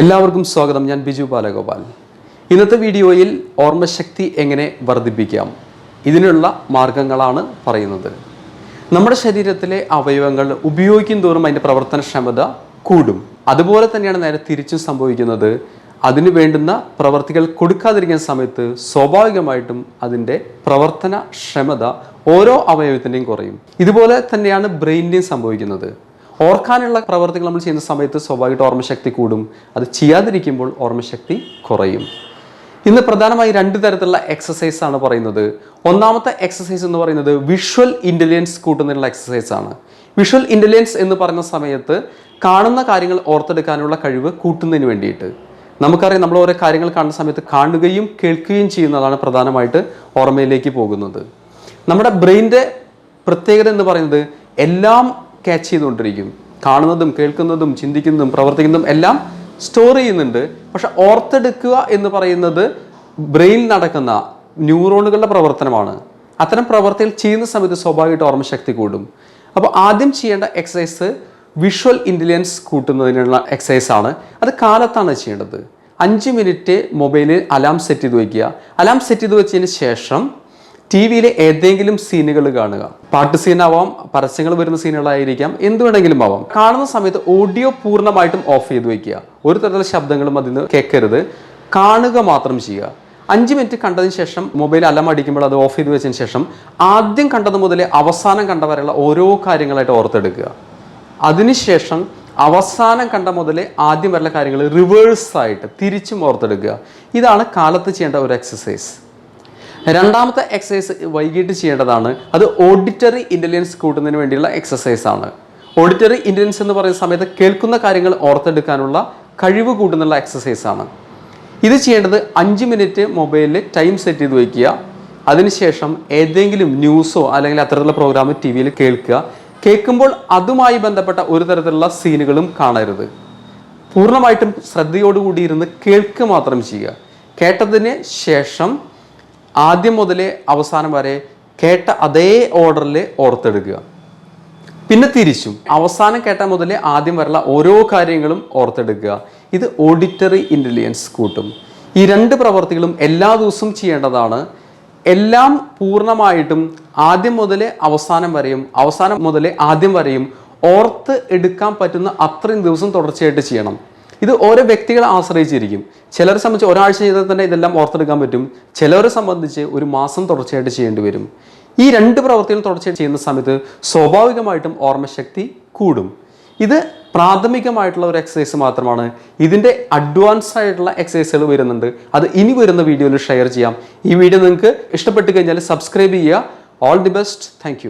എല്ലാവർക്കും സ്വാഗതം. ഞാൻ ബിജു ബാലഗോപാൽ. ഇന്നത്തെ വീഡിയോയിൽ ഓർമ്മശക്തി എങ്ങനെ വർദ്ധിപ്പിക്കാം? ഇതിനുള്ള മാർഗങ്ങളാണ് പറയുന്നത്. നമ്മുടെ ശരീരത്തിലെ അവയവങ്ങൾ ഉപയോഗിക്കും തോറും അതിന്റെ പ്രവർത്തനക്ഷമത കൂടും. അതുപോലെ തന്നെയാണ് നേരെ തിരിച്ചും സംഭവിക്കുന്നത്. അതിന് വേണ്ടുന്ന പ്രവർത്തികൾ കൊടുക്കാതിരിക്കുന്ന സമയത്ത് സ്വാഭാവികമായിട്ടും അതിന്റെ പ്രവർത്തന ക്ഷമത ഓരോ അവയവത്തിന്റെയും കുറയും. ഇതുപോലെ തന്നെയാണ് ബ്രെയിനിന്റെയും സംഭവിക്കുന്നത്. ഓർക്കാനുള്ള പ്രവർത്തികൾ നമ്മൾ ചെയ്യുന്ന സമയത്ത് സ്വാഭാവികമായിട്ട് ഓർമ്മശക്തി കൂടും. അത് ചെയ്യാതിരിക്കുമ്പോൾ ഓർമ്മശക്തി കുറയും. ഇന്ന് പ്രധാനമായി രണ്ട് തരത്തിലുള്ള എക്സസൈസ് ആണ് പറയുന്നത്. ഒന്നാമത്തെ എക്സസൈസ് എന്ന് പറയുന്നത് വിഷ്വൽ ഇന്റലിജൻസ് കൂട്ടുന്നതിനുള്ള എക്സസൈസ് ആണ്. വിഷ്വൽ ഇന്റലിജൻസ് എന്ന് പറയുന്ന സമയത്ത് കാണുന്ന കാര്യങ്ങൾ ഓർത്തെടുക്കാനുള്ള കഴിവ് കൂട്ടുന്നതിന് വേണ്ടിയിട്ട്. നമുക്കറിയാം നമ്മൾ ഓരോ കാര്യങ്ങൾ കാണുന്ന സമയത്ത് കാണുകയും കേൾക്കുകയും ചെയ്യുന്നതാണ് പ്രധാനമായിട്ട് ഓർമ്മയിലേക്ക് പോകുന്നത്. നമ്മുടെ ബ്രെയിന്റെ പ്രത്യേകത എന്ന് പറയുന്നത് എല്ലാം ക്യാച്ച് ചെയ്തുകൊണ്ടിരിക്കും കാണുന്നതും കേൾക്കുന്നതും ചിന്തിക്കുന്നതും പ്രവർത്തിക്കുന്നതും എല്ലാം സ്റ്റോർ ചെയ്യുന്നുണ്ട്. പക്ഷെ ഓർത്തെടുക്കുക എന്ന് പറയുന്നത് ബ്രെയിനിൽ നടക്കുന്ന ന്യൂറോണുകളുടെ പ്രവർത്തനമാണ്. അത്തരം പ്രവർത്തികൾ ചെയ്യുന്ന സമയത്ത് സ്വാഭാവികമായിട്ട് ഓർമ്മശക്തി കൂടും. അപ്പോൾ ആദ്യം ചെയ്യേണ്ട എക്സസൈസ് വിഷ്വൽ ഇന്റലിജൻസ് കൂട്ടുന്നതിനുള്ള എക്സസൈസ് ആണ്. അത് കാലത്താണ് ചെയ്യേണ്ടത്. അഞ്ച് മിനിറ്റ് മൊബൈലിൽ അലാം സെറ്റ് ചെയ്ത് വയ്ക്കുക അലാം സെറ്റ് ചെയ്ത് വെച്ചതിന് ശേഷം ടി വിയിലെ ഏതെങ്കിലും സീനുകൾ കാണുക. പാട്ട് സീനാവാം പരസ്യങ്ങൾ വരുന്ന സീനുകളായിരിക്കാം എന്ത് വേണമെങ്കിലും ആവാം. കാണുന്ന സമയത്ത് ഓഡിയോ പൂർണമായിട്ടും ഓഫ് ചെയ്ത് വെക്കുക ഒരു തരത്തിലുള്ള ശബ്ദങ്ങളും അതിൽ നിന്ന് കേൾക്കരുത്. കാണുക മാത്രം ചെയ്യുക. അഞ്ച് മിനിറ്റ് കണ്ടതിന് ശേഷം മൊബൈൽ അലം അടിക്കുമ്പോൾ അത് ഓഫ് ചെയ്ത് വെച്ചതിന് ശേഷം ആദ്യം കണ്ടത് മുതൽ അവസാനം കണ്ടവരെയുള്ള ഓരോ കാര്യങ്ങളായിട്ട് ഓർത്തെടുക്കുക. അതിനുശേഷം അവസാനം കണ്ട മുതലേ ആദ്യം വരെയുള്ള കാര്യങ്ങൾ റിവേഴ്സ് ആയിട്ട് തിരിച്ചും ഓർത്തെടുക്കുക. ഇതാണ് കാലത്ത് ചെയ്യേണ്ട ഒരു എക്സസൈസ് രണ്ടാമത്തെ എക്സസൈസ് വൈകിട്ട് ചെയ്യേണ്ടതാണ്. അത് ഓഡിറ്ററി ഇന്റലിജൻസ് കൂട്ടുന്നതിന് വേണ്ടിയുള്ള എക്സസൈസ് ആണ്. ഓഡിറ്ററി ഇന്റലിജൻസ് എന്ന് പറയുന്ന സമയത്ത് കേൾക്കുന്ന കാര്യങ്ങൾ ഓർത്തെടുക്കാനുള്ള കഴിവ് കൂട്ടുന്നുള്ള എക്സസൈസ് ആണ്. ഇത് ചെയ്യേണ്ടത് അഞ്ച് മിനിറ്റ് മൊബൈലിൽ ടൈം സെറ്റ് ചെയ്ത് വയ്ക്കുക. അതിനുശേഷം ഏതെങ്കിലും ന്യൂസോ അല്ലെങ്കിൽ അത്തരത്തിലുള്ള പ്രോഗ്രാം ടി വിയിൽ കേൾക്കുക. കേൾക്കുമ്പോൾ അതുമായി ബന്ധപ്പെട്ട ഒരു തരത്തിലുള്ള സീനുകളും കാണരുത്. പൂർണമായിട്ടും ശ്രദ്ധയോടുകൂടി ഇരുന്ന് കേൾക്കുക മാത്രം ചെയ്യുക. കേട്ടതിന് ശേഷം ആദ്യം മുതൽ അവസാനം വരെ കേട്ട അതേ ഓർഡറിൽ ഓർത്തെടുക്കുക. പിന്നെ തിരിച്ചും അവസാനം കേട്ട മുതൽ ആദ്യം വരെയുള്ള ഓരോ കാര്യങ്ങളും ഓർത്തെടുക്കുക. ഇത് ഓഡിറ്ററി ഇന്റലിജൻസ് കൂട്ടും. ഈ രണ്ട് പ്രവർത്തികളും എല്ലാ ദിവസവും ചെയ്യേണ്ടതാണ്. എല്ലാം പൂർണമായിട്ടും ആദ്യം മുതൽ അവസാനം വരെയും അവസാനം മുതൽ ആദ്യം വരെയും ഓർത്ത് എടുക്കാൻ പറ്റുന്ന അത്രയും ദിവസം തുടർച്ചയായിട്ട് ചെയ്യണം. ഇത് ഓരോ വ്യക്തികളെ ആശ്രയിച്ചിരിക്കും. ചിലരെ സംബന്ധിച്ച് ഒരാഴ്ച ചെയ്താൽ തന്നെ ഇതെല്ലാം ഓർത്തെടുക്കാൻ പറ്റും. ചിലരെ സംബന്ധിച്ച് ഒരു മാസം തുടർച്ചയായിട്ട് ചെയ്യേണ്ടി വരും. ഈ രണ്ട് പ്രവർത്തികൾ തുടർച്ചയായിട്ട് ചെയ്യുന്ന സമയത്ത് സ്വാഭാവികമായിട്ടും ഓർമ്മശക്തി കൂടും. ഇത് പ്രാഥമികമായിട്ടുള്ള ഒരു എക്സസൈസ് മാത്രമാണ്. ഇതിന്റെ അഡ്വാൻസ് ആയിട്ടുള്ള എക്സസൈസുകൾ വരുന്നുണ്ട്. അത് ഇനി വരുന്ന വീഡിയോയിൽ ഷെയർ ചെയ്യാം. ഈ വീഡിയോ നിങ്ങൾക്ക് ഇഷ്ടപ്പെട്ട് കഴിഞ്ഞാൽ സബ്സ്ക്രൈബ് ചെയ്യുക. All the best thank